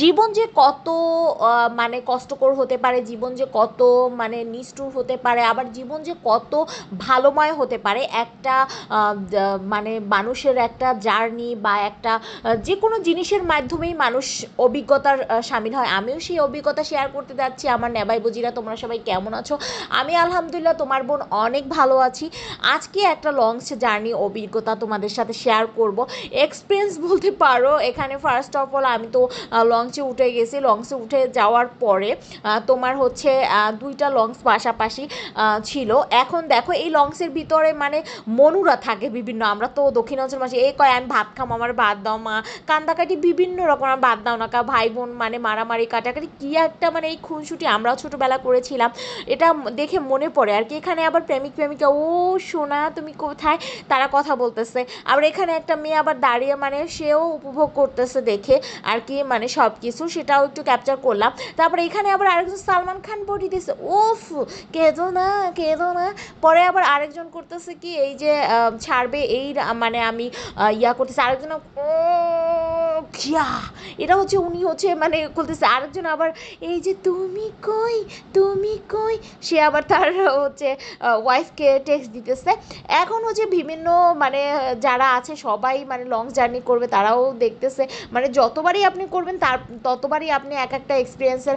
জীবন যে কত মানে কষ্টকর হতে পারে, জীবন যে কত মানে নিষ্ঠুর হতে পারে, আবার জীবন যে কত ভালোময় হতে পারে, একটা মানে মানুষের একটা জার্নি বা একটা যে কোনো জিনিসের মাধ্যমেই মানুষ অভিজ্ঞতার সামিল হয়। আমিও সেই অভিজ্ঞতা শেয়ার করতে যাচ্ছি। আমার নেবাই বুজিরা, তোমরা সবাই কেমন আছো? আমি আলহামদুলিল্লাহ, তোমার বোন অনেক ভালো আছি। আজকে একটা লং জার্নি অভিজ্ঞতা তোমাদের সাথে শেয়ার করব। এক্সপিরিয়েন্স বলতে পারো, এখানে ফার্স্ট অফ অল আমি তো লঞ্চে উঠে গেছি। লঞ্চে উঠে যাওয়ার পরে তোমার হচ্ছে দুইটা লঞ্চ পাশাপাশি ছিল। এখন দেখো, এই লঞ্চের ভিতরে মানে মনুরা থাকে বিভিন্ন। আমরা তো দক্ষিণাঞ্চল মাসে এই কয় আমি ভাত খাম, আমার ভাত দাও মা। কান্দাকাটি বিভিন্ন রকম আমার ভাত দাও না কা। ভাই বোন মানে মারামারি কাটাকাটি, কী একটা মানে এই খুনসুটি আমরাও ছোটোবেলা করেছিলাম। এটা দেখে মনে পড়ে আর কি। এখানে আবার প্রেমিক, প্রেমিকা, ও সোনা, তুমি কোথায়? তারা কথা বলতেছে। আবার এখানে একটা মেয়ে আবার দাঁড়িয়ে মানে সেও উপভোগ করতেছে দেখে আর কি মানে সব কিছু সেটাও একটু ক্যাপচার করলাম। তারপরে এখানে আবার আরেকজন সালমান খান বডি দিয়েছে ওফ কেঁদো না কেঁদো না। পরে আবার আরেকজন করতেছে কি, এই যে ছাড়বে এই মানে আমি ইয়া করতেছি। আরেকজন খিয়া এটা হচ্ছে উনি হচ্ছে মানে খুলতেছে। আরেকজন আবার, এই যে, তুমি কই? তুমি সে আবার তার হচ্ছে ওয়াইফকে টেক্সট দিতেছে। এখন হচ্ছে বিভিন্ন মানে যারা আছে, সবাই মানে লং জার্নি করবে, তারাও দেখতেছে। মানে যতবারই আপনি করবেন, তার, ততবারই আপনি এক একটা এক্সপিরিয়েন্সের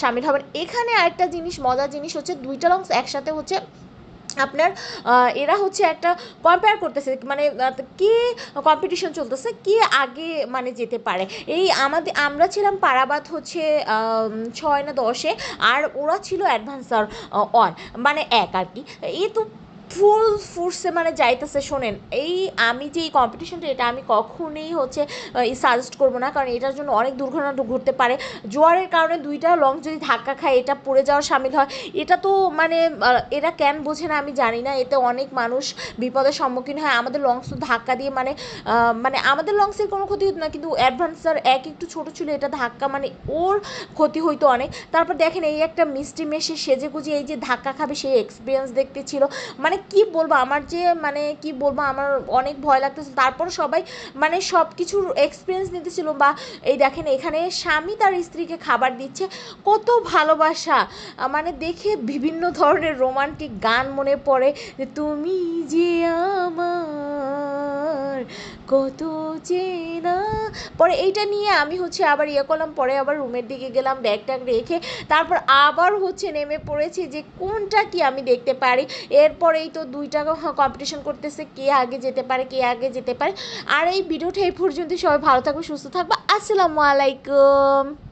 সামিল হবেন। এখানে আরেকটা জিনিস, মজার জিনিস হচ্ছে, দুইটা লংস একসাথে হচ্ছে আপনার এরা হচ্ছে একটা কম্পেয়ার করতেছে মানে কে কম্পিটিশন চলতেছে, কে আগে মানে যেতে পারে। এই আমাদের, আমরা ছিলাম পারাবাত হচ্ছে ছয় না দশে, আর ওরা ছিল অ্যাডভান্সার অন মানে এক আর কি। এই তো ফুল ফোর্সে মানে যাইতেছে, শোনেন, এই আমি যে এই কম্পিটিশনটা এটা আমি কখনোই হচ্ছে সাজেস্ট করব না, কারণ এটার জন্য অনেক দুর্ঘটনা ঘটতে পারে। জোয়ারের কারণে দুইটা লং যদি ধাক্কা খায়, এটা পড়ে যাওয়ার সামিল হয়। এটা তো মানে এরা কেন বোঝে না, আমি জানি না, এতে অনেক মানুষ বিপদের সম্মুখীন হয়। আমাদের লংস তো ধাক্কা দিয়ে মানে মানে আমাদের লংসের কোনো ক্ষতি হতো না, কিন্তু অ্যাডভান্সার এক একটু ছোট ছিল, এটা ধাক্কা মানে ওর ক্ষতি হইতো অনেক। তারপর দেখেন, এই একটা মিষ্টি মেশে সেজে গুজে এই যে ধাক্কা খাবে সেই এক্সপিরিয়েন্স দেখতে ছিল। মানে কি বলব? আমার যে মানে কি বলব? আমার অনেক ভয় লাগতেছে। তারপর সবাই মানে সব কিছুর এক্সপিরিয়েন্স নিতেছিল বা, এই দেখেন, এখানে স্বামী তার স্ত্রীকে খাবার দিচ্ছে। কত ভালোবাসা! মানে দেখে বিভিন্ন ধরনের রোমান্টিক গান মনে পড়ে যে, তুমি যে কত চেনা। পরে এইটা নিয়ে আমি হচ্ছে আবার ইয়ে করলাম, পরে আবার রুমের দিকে গেলাম ব্যাগ ট্যাগ রেখে তারপর আবার হচ্ছে নেমে পড়েছি যে কোনটা কি আমি দেখতে পারি। এরপরেই তো দুইটা কম্পিটিশন করতেছে, কে আগে যেতে পারে, কে আগে যেতে পারে। আর এই ভিডিওটা এই পর্যন্ত সবাই ভালো থাকবে, সুস্থ থাকবে। আসসালামু আলাইকুম।